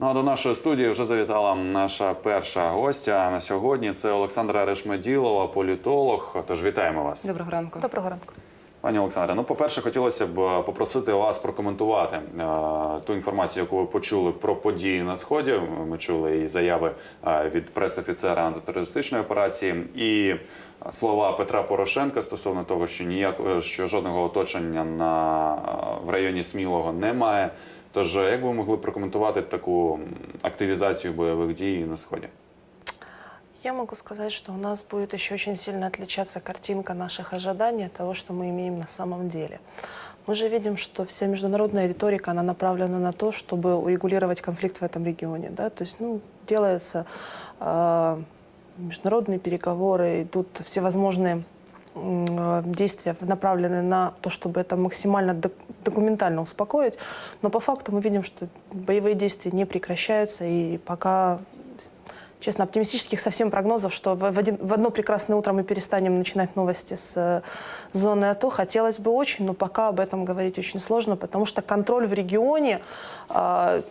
Ну а до нашої студії вже завітала наша перша гостя на сьогодні. Це Олександра Решмеділова, політолог. Тож вітаємо вас. Доброго ранку. Доброго ранку. Пані Олександре, ну по-перше, хотілося б е, попросити вас прокоментувати е, ту інформацію, яку ви почули про події на сході. Ми чули і заяви е, від прес-офіцера антитерористичної операції, і слова Петра Порошенка стосовно того, що ніяк що жодного оточення на в районі Смілого немає. Тож, е, як би ви могли прокоментувати таку м, активізацію бойових дій на сході? Я могу сказать, что у нас будет еще очень сильно отличаться картинка наших ожиданий от того, что мы имеем на самом деле. Мы же видим, что вся международная риторика, она направлена на то, чтобы урегулировать конфликт в этом регионе. Да? То есть, ну, делаются э, международные переговоры, идут всевозможные м, э, действия направлены на то, чтобы это максимально док- документально успокоить. Но по факту мы видим, что боевые действия не прекращаются, и пока честно, оптимистических совсем прогнозов, что в, один- в одно прекрасное утро мы перестанем начинать новости с э, зоны АТО, хотелось бы очень, но пока об этом говорить очень сложно, потому что контроль в регионе а,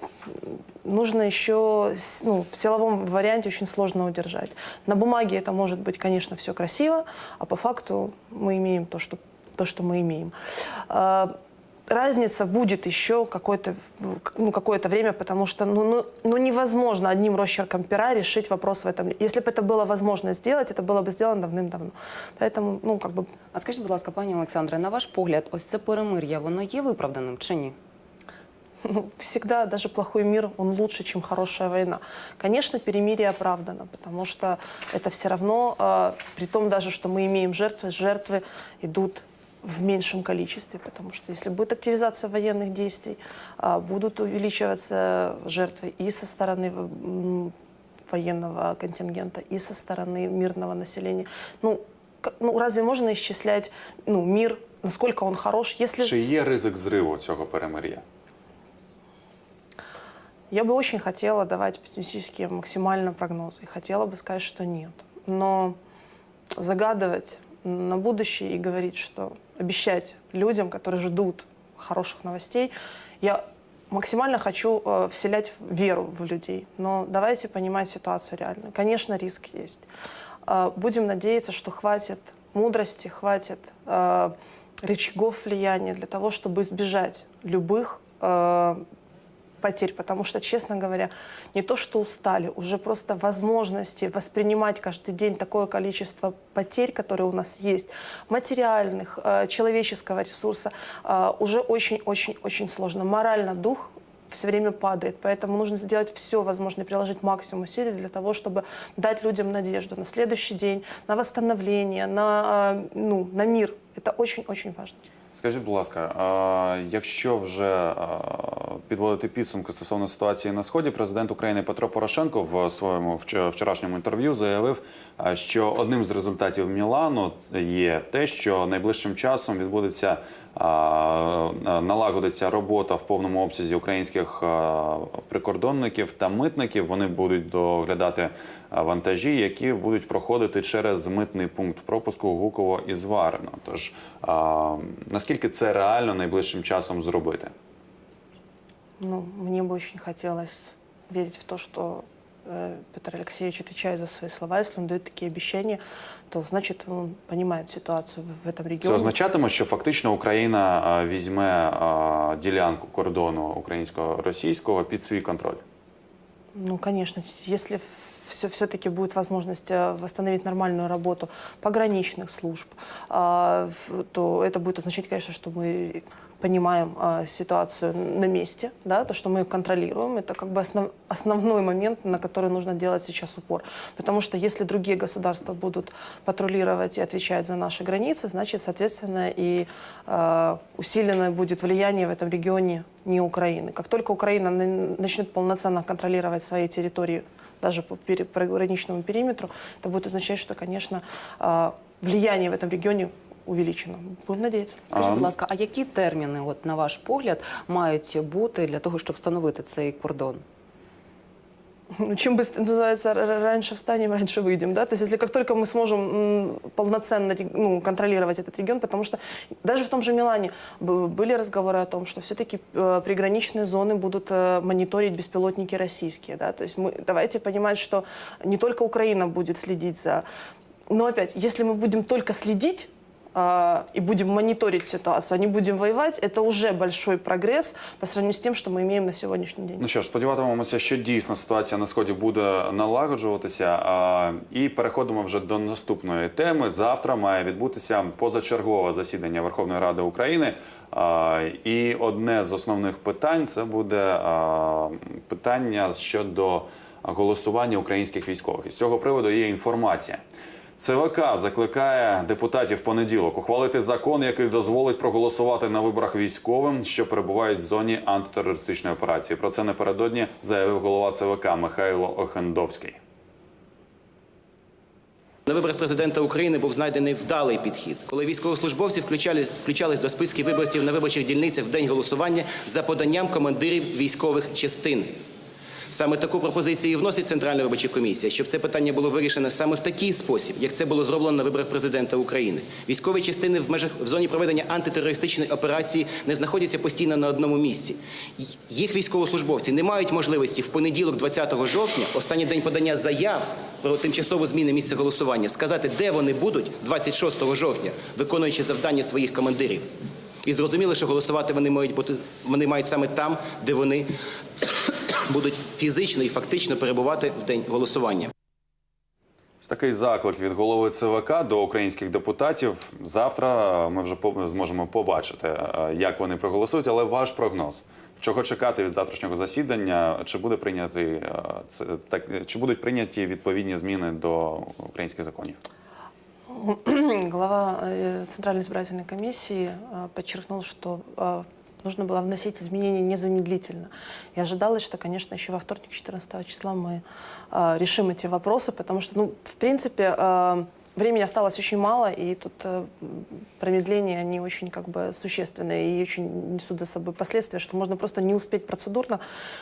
нужно еще ну, в силовом варианте очень сложно удержать. На бумаге это может быть, конечно, все красиво, а по факту мы имеем то, что, то, что мы имеем. А, разница будет еще какое-то ну, какое время, потому что ну, ну, ну, невозможно одним росчерком пера решить вопрос в этом. Если бы это было возможно сделать, это было бы сделано давным-давно. Поэтому, ну, как бы, А скажіть, будь ласка, пані Олександре, на ваш погляд, ось це перемир'я, воно є виправданим чи ні? ну, всегда даже плохой мир, он лучше, чем хорошая война. Конечно, перемирие оправдано, потому что это все равно, э, при том даже, что мы имеем жертвы, жертвы идут в меньшем количестве, потому что если будет активизация военных действий, а, будут увеличиваться жертвы и со стороны военного контингента, и со стороны мирного населения. Ну, ну разве можно исчислять ну, мир, насколько он хорош, если... Чи є ризик зриву цього перемир'я? Я бы очень хотела давать пессимистические максимально прогнозы. И хотела бы сказать, что нет. Но загадывать на будущее и говорить, что обещать людям, которые ждут хороших новостей, я максимально хочу э, вселять веру в людей. Но давайте понимать ситуацию реально. Конечно, риск есть. Э, будем надеяться, что хватит мудрости, хватит э, рычагов влияния для того, чтобы избежать любых э, потерь, потому что, честно говоря, не то что устали, уже просто возможности воспринимать каждый день такое количество потерь, которые у нас есть, материальных, э, человеческого ресурса, э, уже очень-очень-очень сложно. Морально дух все время падает, поэтому нужно сделать все возможное, приложить максимум усилий для того, чтобы дать людям надежду на следующий день, на восстановление, на, э, ну, на мир. Это очень-очень важно. Скажіть, будь ласка, якщо вже підводити підсумки стосовно ситуації на сході, президент України Петро Порошенко в своєму вч- вчорашньому інтерв'ю заявив, що одним з результатів Мілану є те, що найближчим часом відбудеться налагодиться робота в повному обсязі українських прикордонників та митників. Вони будуть доглядати вантажі, які будуть проходити через митний пункт пропуску Гуково і Зварено. Тож а, наскільки це реально найближчим часом зробити? Ну, мне бы очень хотелось верить в то, что э, Петр Алексеевич отвечает за свои слова. Если он дает такие обещания, то значит он понимает ситуацию в, в этом Це регионе. означатиме, що фактично Україна а, візьме а, ділянку кордону українсько-російського під свій контроль. Ну, конечно, если все, все-таки будет возможность э, восстановить нормальную работу пограничных служб, а, то это будет означать, конечно, что мы понимаем а, ситуацию на месте, да, то, что мы ее контролируем, это как бы основ- основной момент, на который нужно делать сейчас упор. Потому что если другие государства будут патрулировать и отвечать за наши границы, значит, соответственно, и э, усиленное будет влияние в этом регионе не Украины. Как только Украина на- начнет полноценно контролировать свои территории, даже по пере- пограничному периметру, это будет означать, что, конечно, э, влияние в этом регионе увеличено. Будем надеяться. Скажіть, А, будь ласка, а які терміни, от на ваш погляд, мають бути для того, щоб встановити цей кордон? Ну, Чем быстрее, называется, р- р- раньше встанем, раньше выйдем, да, то есть если как только мы сможем полноценно ну, контролировать этот регион, потому что даже в том же Милане были разговоры о том, что все-таки э, приграничные зоны будут э, мониторить беспилотники российские, да, то есть мы, давайте понимать, что не только Украина будет следить за, но опять, если мы будем только следить, а, и будем мониторить ситуацию, а не будем воевать, это уже большой прогресс по сравнению с тем, что мы имеем на сегодняшний день. Ну що ж, сподіватимемося, що дійсно ситуація на сході буде налагоджуватися. А, і переходимо вже до наступної теми. Завтра має відбутися позачергове засідання Верховної Ради України. А, і одне з основних питань це буде а, питання щодо голосування українських військових. І з цього приводу є інформація. ЦВК закликає депутатів понеділок ухвалити закон, який дозволить проголосувати на виборах військовим, що перебувають в зоні антитерористичної операції. Про це напередодні заявив голова ЦВК Михайло Охендовський. На виборах президента України був знайдений вдалий підхід, коли військовослужбовці включались, включались до списків виборців на виборчих дільницях в день голосування за поданням командирів військових частин. Саме таку пропозицію і вносить Центральна виборча комісія, щоб це питання було вирішено саме в такий спосіб, як це було зроблено на виборах президента України. Військові частини в межах в зоні проведення антитерористичної операції не знаходяться постійно на одному місці. Їх військовослужбовці не мають можливості в понеділок, 20 жовтня, останній день подання заяв про тимчасову зміну місця голосування, сказати, де вони будуть 26 жовтня, виконуючи завдання своїх командирів. І зрозуміло, що голосувати вони мають бути вони мають саме там, де вони будуть фізично і фактично перебувати в день голосування. Ось Такий заклик від голови ЦВК до українських депутатів. Завтра ми вже по- зможемо побачити, е, як вони проголосують. Але ваш прогноз. Чого чекати від завтрашнього засідання? Чи буде прийнятий е, це так? Чи будуть прийняті відповідні зміни до українських законів? Глава э, Центральной избирательной комиссии э, подчеркнул, что э, Нужно было вносить изменения незамедлительно. И ожидалось, что, конечно, еще во вторник, 14 числа мы э, решим эти вопросы, потому что, ну, в принципе, э, времени осталось очень мало, и тут э, промедления, они очень как бы существенные и очень несут за собой последствия, что можно просто не успеть процедурно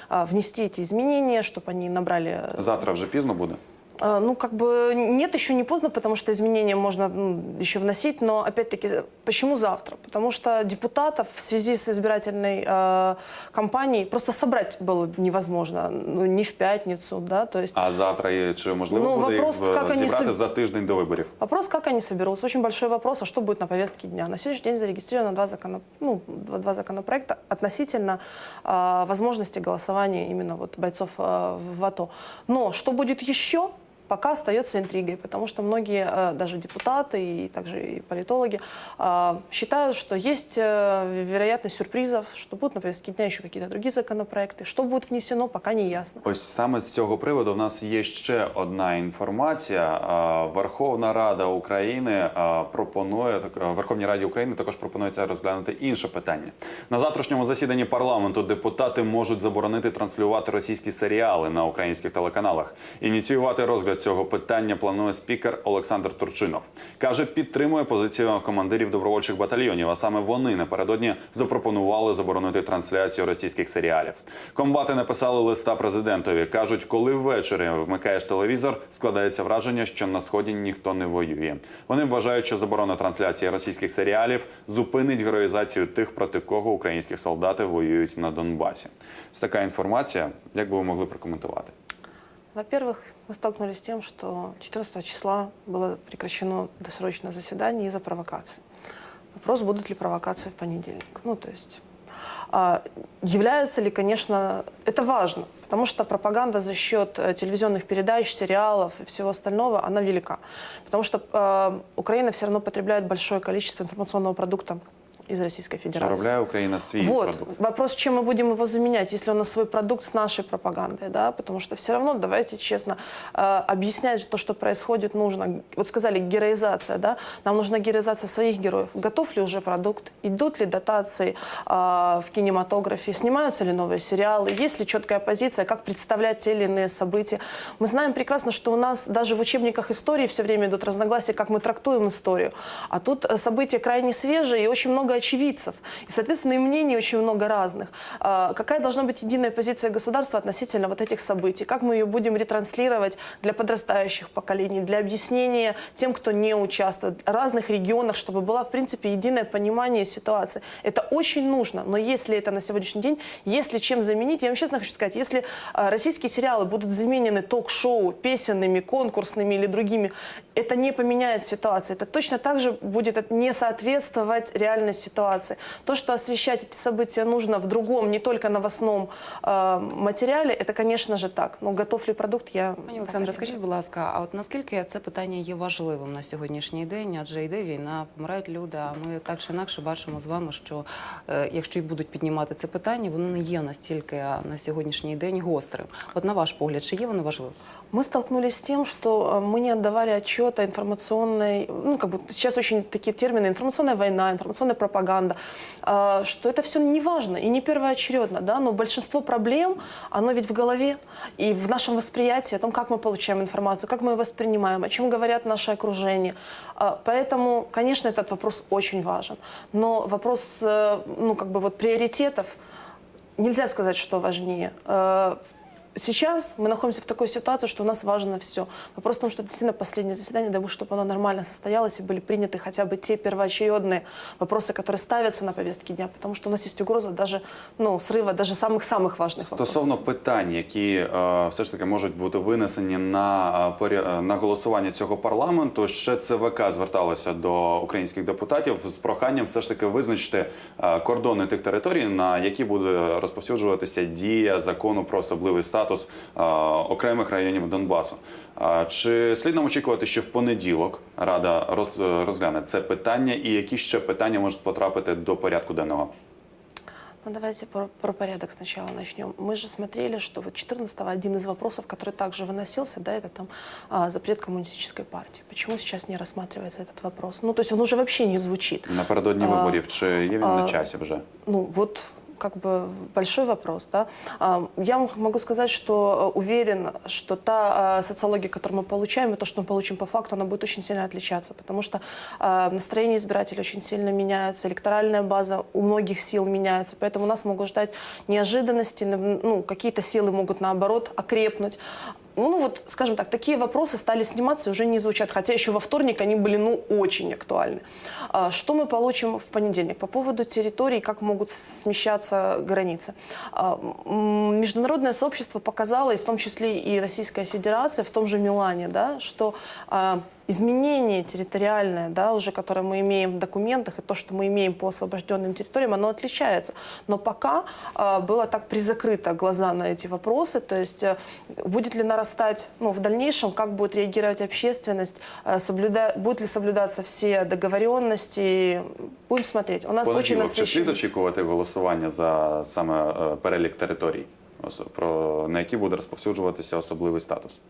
э, внести эти изменения, чтобы они набрали э, Завтра вже пізно буде. а, Ну, как бы нет, еще не поздно, потому что изменения можно ну, еще вносить, но опять-таки, почему завтра? Потому что депутатов в связи с избирательной э, кампанией просто собрать было невозможно, ну, не в пятницу, да, то есть А завтра є чи можливо Ну, буде їх вопрос, з- як вони зібрати собі- за тиждень до виборів? Вопрос, как они соберутся, очень большой вопрос, а что будет на повестке дня. На сегодняшний день зарегистрировано два, закона, ну, два, два законопроекта относительно а, возможности голосования именно вот бойцов а, в АТО. Но что будет еще, пока остается интригой, потому что многие, а, даже депутаты и также и политологи, а, считают, что есть э, вероятность сюрпризов, что будут на повестке дня еще какие-то другие законопроекты. Что будет внесено, пока не ясно. Ось саме з цього приводу в нас є ще одна інформація. А, Верховна Рада України а, пропонує так- а, Верховній Раді України також пропонується розглянути інше питання. На завтрашньому засіданні парламенту депутати можуть заборонити транслювати російські серіали на українських телеканалах. Ініціювати розгляд цього питання планує спікер Олександр Турчинов. каже, підтримує позицію командирів добровольчих батальйонів. А саме вони напередодні запропонували заборонити трансляцію російських серіалів. Комбати написали листа президентові. кажуть, коли ввечері вмикаєш телевізор, складається враження, що на сході ніхто не воює. Вони вважають, що заборона трансляції російських серіалів зупинить героїзацію тих, проти кого українські солдати воюють на Донбасі. Ось така інформація. Як би ви могли прокоментувати? Во-первых, мы столкнулись с тем, что 14 числа было прекращено досрочное заседание из-за провокаций. Вопрос, будут ли провокации в понедельник. Ну, то есть, а, является ли, конечно, это важно, потому что пропаганда за счет э, телевизионных передач, сериалов и всего остального, она велика. Потому что э, Украина все равно потребляет большое количество информационного продукта из Российской Чи Федерации. виробляє Україна свій Вот. продукт? Вопрос, чем мы будем его заменять, если у нас свой продукт с нашей пропагандой, да, потому что все равно, давайте честно, э, объяснять же то, что происходит, нужно. Вот сказали, героизация, да, нам нужна героизация своих героев. Готов ли уже продукт? Идут ли дотации э, в кинематографе? Снимаются ли новые сериалы? Есть ли четкая позиция, как представлять те или иные события? Мы знаем прекрасно, что у нас даже в учебниках истории все время идут разногласия, как мы трактуем историю. А тут э, события крайне свежие, и очень много очевидцев. И, соответственно, и мнений очень много разных. А, Какая должна быть единая позиция государства относительно вот этих событий? Как мы ее будем ретранслировать для подрастающих поколений, для объяснения тем, кто не участвует, в разных регионах, чтобы было, в принципе, единое понимание ситуации. Это очень нужно, но если это на сегодняшний день, если чем заменить, я вам честно хочу сказать, если а, российские сериалы будут заменены ток-шоу песенными, конкурсными или другими, это не поменяет ситуацию. Это точно так же будет не соответствовать реальной ситуации. То, что освещать эти события нужно в другом, не только новостном э, материале, это, конечно же, так. Но готов ли продукт, я... Пані Олександре, пока не скажіть, будь ласка, а от наскільки це питання є важливим на сьогоднішній день? Адже йде війна, помирають люди. А ми так чи інакше бачимо з вами, що е, якщо й будуть піднімати це питання, воно не є настільки а, на сьогоднішній день гострим. От на ваш погляд, чи є воно важливим? Мы столкнулись с тем, что э, мы не отдавали отчета информационной, ну, как бы сейчас очень такие термины, информационная война, информационная пропаганда, Э, что это все не важно и не первоочередно, да, но большинство проблем, оно ведь в голове и в нашем восприятии, о том, как мы получаем информацию, как мы ее воспринимаем, о чем говорят наше окружение. А, Поэтому, конечно, этот вопрос очень важен, но вопрос, э, ну, как бы вот приоритетов, нельзя сказать, что важнее. Э, Сейчас мы находимся в такой ситуации, что у нас важно все. Вопрос в том, что это действительно последнее заседание, дай бог, чтобы оно нормально состоялось и были приняты хотя бы те первоочередные вопросы, которые ставятся на повестке дня, потому что у нас есть угроза даже ну, срыва даже самых-самых важных вопросов. Стосовно питань, які е, все ж таки можуть бути винесені на, е, поря- е, на голосування цього парламенту, ще ЦВК зверталося до українських депутатів з проханням все ж таки визначити е, кордони тих територій, на які буде розповсюджуватися дія закону про особливий статус е, окремих районів Донбасу. Е, Чи слід нам очікувати, що в понеділок Рада роз- розгляне це питання, і які ще питання можуть потрапити до порядку денного? Ну, давайте про, про порядок сначала начнем. Мы же смотрели, что вот 14 один из вопросов, который также выносился, да, это там а, запрет коммунистической партии. Почему сейчас не рассматривается этот вопрос? Ну, то есть он уже вообще не звучит. Напередодні А, виборів, чи є він на а, часі вже? Ну, вот как бы большой вопрос, да. А, Я могу сказать, что э, уверен, что та э, социология, которую мы получаем, и то, что мы получим по факту, она будет очень сильно отличаться, потому что э, настроение избирателей очень сильно меняется, электоральная база у многих сил меняется, поэтому нас могут ждать неожиданности, ну, какие-то силы могут наоборот окрепнуть. Ну вот, скажем так, такие вопросы стали сниматься и уже не звучат, хотя еще во вторник они были, ну, очень актуальны. А, Что мы получим в понедельник по поводу территорий, как могут смещаться границы? А, Международное сообщество показало, и в том числе и Российская Федерация в том же Милане, да, что а, изменение территориальное, да, уже которое мы имеем в документах, и то, что мы имеем по освобожденным территориям, оно отличается. Но пока а, было так призакрыто глаза на эти вопросы, то есть э, будет ли нарастать ну, в дальнейшем, как будет реагировать общественность, э, соблюда... будут ли соблюдаться все договоренности, будем смотреть. У нас очень Понеділок, чи слід насыщенный... очікувати голосування за саме е, перелік територій, ос- про на які буде розповсюджуватися особливий статус?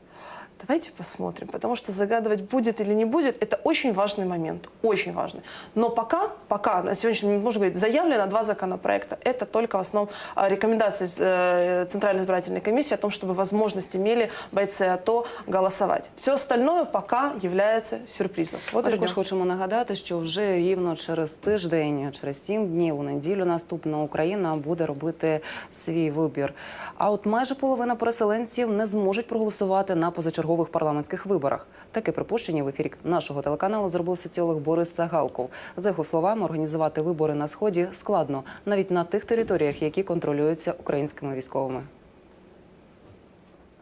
Давайте посмотрим, потому что загадывать будет или не будет, это очень важный момент, очень важный. Но пока, пока на сегодняшний момент можно говорить, заявлено два законопроекта. Это только в основном а, рекомендации э, Центральной избирательной комиссии о том, чтобы возможность имели бойцы АТО голосовать. Все остальное пока является сюрпризом. Вот Ми и також ждем. хочемо нагадати, що вже рівно через тиждень, через сім днів у неділю наступна Україна буде робити свій вибір. А от майже половина переселенців не зможуть проголосувати на позачергових парламентських виборах. Таке припущення в ефірі нашого телеканалу зробив соціолог Борис Сагалков. За його словами, організувати вибори на сході складно навіть на тих територіях, які контролюються українськими військовими.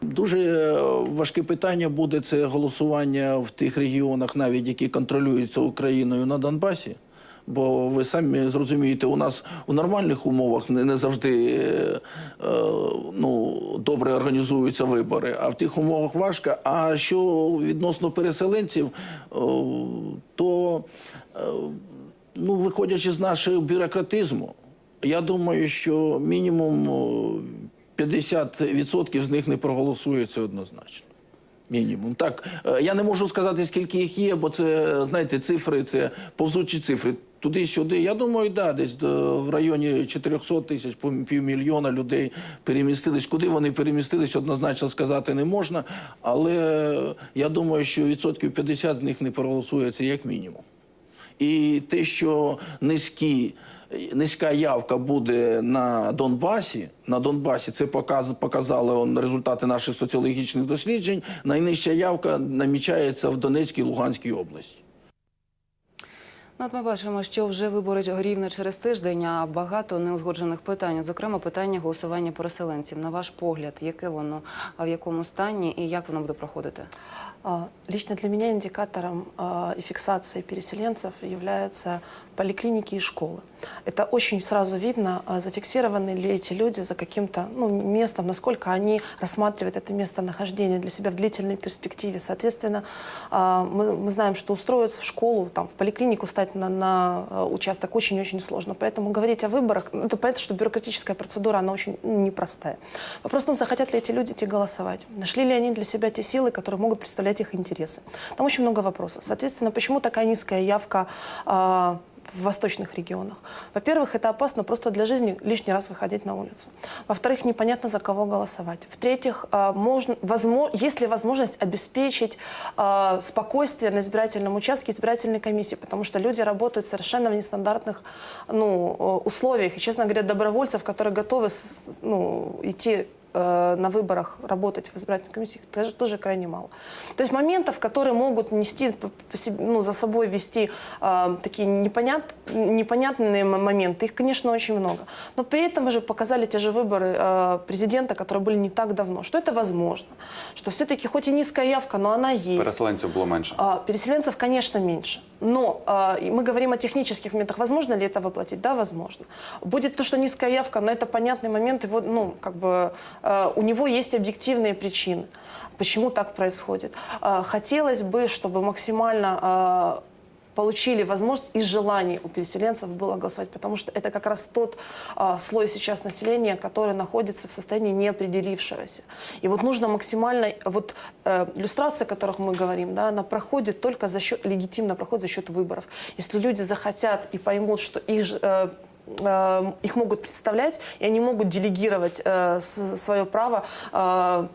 Дуже е, важке питання буде це голосування в тих регіонах, навіть які контролюються Україною на Донбасі. Бо ви самі зрозумієте, у нас у нормальних умовах не, не завжди е, е, ну, добре організуються вибори, а в тих умовах важко. А що відносно переселенців, е, то е, ну, виходячи з нашого бюрократизму, я думаю, що мінімум о, 50% з них не проголосується однозначно. Мінімум. Так, е, я не можу сказати, скільки їх є, бо це, знаєте, цифри, це повзучі цифри. Туди-сюди. Я думаю, да, десь в районі 400 тисяч, півмільйона людей перемістились. Куди вони перемістились, однозначно сказати не можна. Але я думаю, що відсотків 50 з них не проголосується як мінімум. І те, що низькі, низька явка буде на Донбасі, на Донбасі це показ, показали он, результати наших соціологічних досліджень. Найнижча явка намічається в Донецькій Луганській області. Ну, от ми бачимо, що вже вибори рівно через тиждень, а багато неузгоджених питань. Зокрема, питання голосування переселенців. На ваш погляд, яке воно, а в якому стані і як воно буде проходити? Лично для меня индикатором и фиксации переселенцев являются поликлиники и школы. Это очень сразу видно, а, зафиксированы ли эти люди за каким-то ну, местом, насколько они рассматривают это местонахождение для себя в длительной перспективе. Соответственно, а, мы, мы знаем, что устроиться в школу, там, в поликлинику стать на, на а, участок очень-очень сложно. Поэтому говорить о выборах, ну, это понятно, что бюрократическая процедура, она очень непростая. Вопрос в том, захотят ли эти люди идти голосовать. Нашли ли они для себя те силы, которые могут представлять их интересы. Там очень много вопросов. Соответственно, почему такая низкая явка в восточных регионах. Во-первых, это опасно просто для жизни лишний раз выходить на улицу. Во-вторых, непонятно, за кого голосовать. В-третьих, а, можно, есть ли возможность обеспечить а, спокойствие на избирательном участке избирательной комиссии, потому что люди работают совершенно в нестандартных ну, э, условиях. И, честно говоря, добровольцев, которые готовы ну, идти э, на выборах работать в избирательной комиссии тоже, тоже крайне мало. То есть моментов, которые могут нести по- по себе- ну, за собой вести э, такие непонят, непонятные моменты, их, конечно, очень много. Но при этом мы же показали те же выборы э, президента, которые были не так давно, что это возможно, что все-таки хоть и низкая явка, но она есть. Переселенців було менше. А, Переселенцев, конечно, меньше. Но и мы говорим о технических моментах. Возможно ли это воплотить? Да, возможно. Будет то, что низкая явка, но это понятный момент. Его, ну, как бы, у него есть объективные причины, почему так происходит. А, Хотелось бы, чтобы максимально а, получили возможность и желание у переселенцев было голосовать, потому что это как раз тот а, слой сейчас населения, который находится в состоянии неопределившегося. И вот нужно максимально, вот э, иллюстрация, о которых мы говорим, да, она проходит только за счет, легитимно проходит за счет выборов. Если люди захотят и поймут, что их э, э, их могут представлять, и они могут делегировать э, с- свое право э,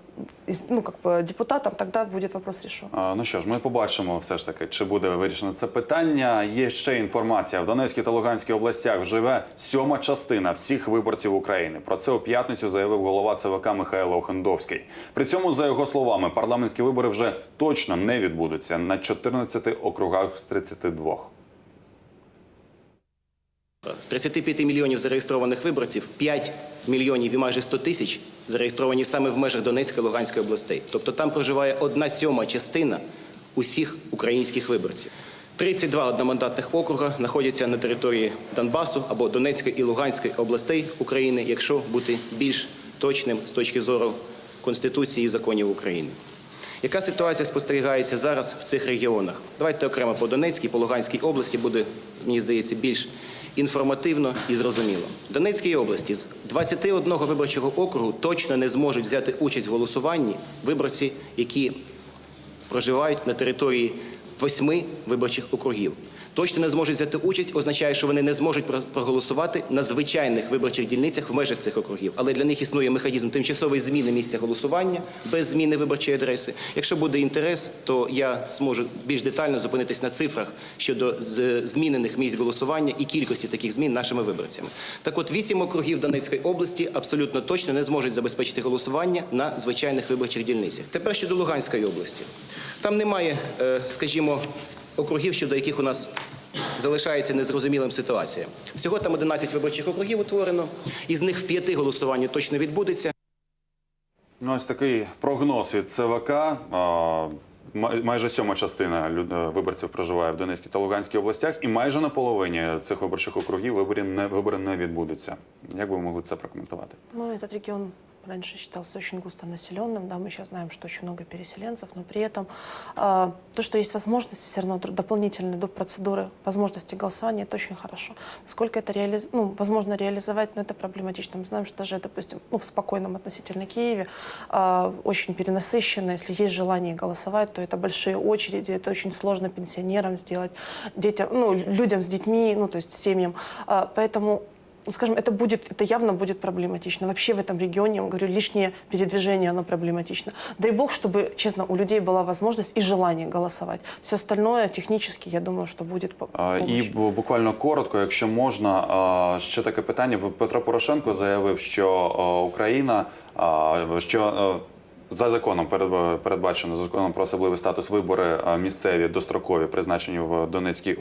из- ну, как бы депутатам, тогда будет вопрос решен. А, Ну що ж, ми побачимо все ж таки, чи буде вирішено це питання. Є ще інформація. В Донецькій та Луганській областях живе сьома частина всіх виборців України. Про це у п'ятницю заявив голова ЦВК Михайло Охендовський. При цьому, за його словами, парламентські вибори вже точно не відбудуться на 14 округах з 32. З 35 мільйонів зареєстрованих виборців 5 мільйонів і майже 100 тисяч зареєстровані саме в межах Донецької та Луганської областей. Тобто там проживає одна сьома частина усіх українських виборців. 32 одномандатних округа знаходяться на території Донбасу або Донецької і Луганської областей України, якщо бути більш точним з точки зору Конституції і законів України. Яка ситуація спостерігається зараз в цих регіонах? Давайте окремо по Донецькій, по Луганській області буде, мені здається, більш інформативно і зрозуміло. В Донецькій області з 21 виборчого округу точно не зможуть взяти участь в голосуванні виборці, які проживають на території восьми виборчих округів. Точно не зможуть взяти участь, означає, що вони не зможуть про- проголосувати на звичайних виборчих дільницях в межах цих округів. Але для них існує механізм тимчасової зміни місця голосування без зміни виборчої адреси. Якщо буде інтерес, то я зможу більш детально зупинитись на цифрах щодо змінених місць голосування і кількості таких змін нашими виборцями. Так от вісім округів Донецької області абсолютно точно не зможуть забезпечити голосування на звичайних виборчих дільницях. Тепер щодо Луганської області. Там немає, е, скажімо, округів, щодо яких у нас залишається незрозумілим ситуація. Всього там 11 виборчих округів утворено, із них в п'яти голосування точно відбудеться. Ну, ось такий прогноз від ЦВК. А, Майже сьома частина е, виборців проживає в Донецькій та Луганській областях, і майже на половині цих виборчих округів вибори не, вибори не відбудуться. Як би ви могли це прокоментувати? Ну, этот регион раньше считался очень густонаселенным, да, мы сейчас знаем, что очень много переселенцев, но при этом а, то, что есть возможности все равно дополнительные до процедуры возможности голосования, это очень хорошо. Насколько это реализ... ну, возможно реализовать, но это проблематично. Мы знаем, что даже, допустим, ну, в спокойном относительно Киеве а, очень перенасыщенно, если есть желание голосовать, то это большие очереди, это очень сложно пенсионерам сделать, детям, ну, людям с детьми, ну, то есть семьям. А, поэтому скажем, это будет, это явно будет проблематично. Вообще в этом регионе, я вам говорю, лишнее передвижение, оно проблематично. Дай бог, чтобы, честно, у людей была возможность и желание голосовать. Все остальное технически, я думаю, что будет по- А, І помощь. бу- буквально коротко, якщо можна, а, ще таке питання. Петро Порошенко заявив, що а, Україна, а, що а, за законом перед- передбачено за законом про особливий статус вибори місцеві дострокові призначені в Донецькій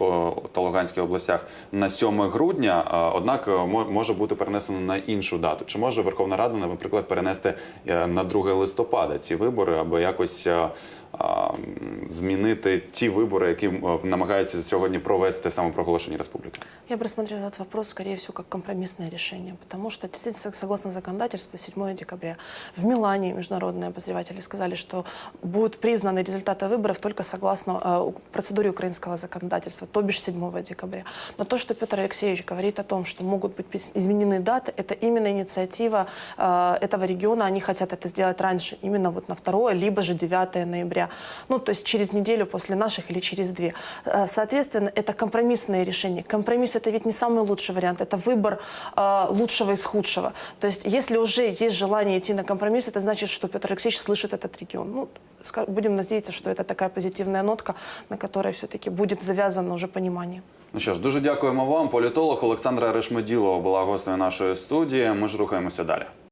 та Луганській областях на 7 грудня. а, Однак мо- може бути перенесено на іншу дату. Чи може Верховна Рада, наприклад, перенести е, на 2 листопада ці вибори, аби якось змінити ті вибори, які м, намагаються сьогодні провести самопроголошені республіки? Я бы рассмотрела этот вопрос, скорее всего, как компромиссное решение, потому что, действительно, согласно законодательству, 7 декабря в Милане международные обозреватели сказали, что будут признаны результаты выборов только согласно э, у- процедуре украинского законодательства, то бишь 7 декабря. Но то, что Петр Алексеевич говорит о том, что могут быть пис- изменены даты, это именно инициатива э, этого региона, они хотят это сделать раньше, именно вот на 2 либо же 9 ноября. Ну, то есть через неделю после наших или через две. Э, Соответственно, это компромиссное решение. Компромисс это ведь не самый лучший вариант, это выбор э, лучшего из худшего. То есть если уже есть желание идти на компромисс, это значит, что Петр Алексеевич слышит этот регион. Ну, ска- будем надеяться, что это такая позитивная нотка, на которой все-таки будет завязано уже понимание. Ну що ж, дуже дякуємо вам. Політолог Олександра Решмеділова була гостею нашої студії. Ми ж рухаємося далі.